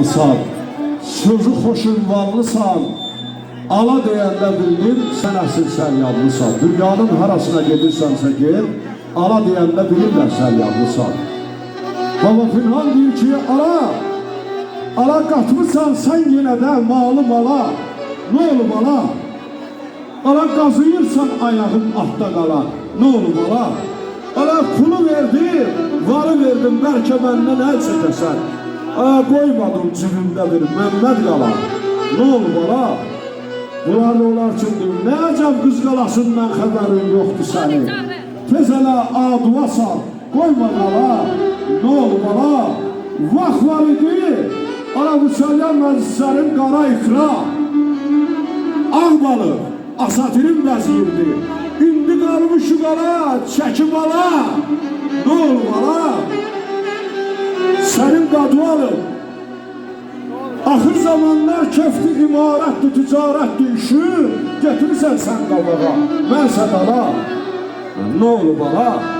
yanlısan, sözü xoşunvallısan, ala deyəndə bildin, sən əsil sən yanlısan. Dünyanın harasına gedirsənsə ged, ala deyəndə bilirlər sən yanlısan. Baba Pinhan deyir ki, ala, ala qatmısan sən yenə də malı mala, nə olub ala? Ala qazıyırsan ayağın altda qala, nə olub ala? Ala pulu verdi, varı verdim, bəlkə məndən əl çəkəsən. Ala qoymadım cibimdə bir Məmməd qala, nə olub ala? Bunlar üçün deyim, nə əcəb qız qalasından xəbərin yoxdur sənin. Tez elə aduva sal, qoyma qala, nə olub ala? Vaxt var idi, ala bu çəlyan məclislərin qara ikra. Ağ balıq, asatirin vəzirdi. İndi qalmış şu qala, çəkib ala. Qadualım. Axır zamanlar köftü imarətdir, ticarətdir işi. Getirsən sən qabağa, mən sən ala. Nə olub ala?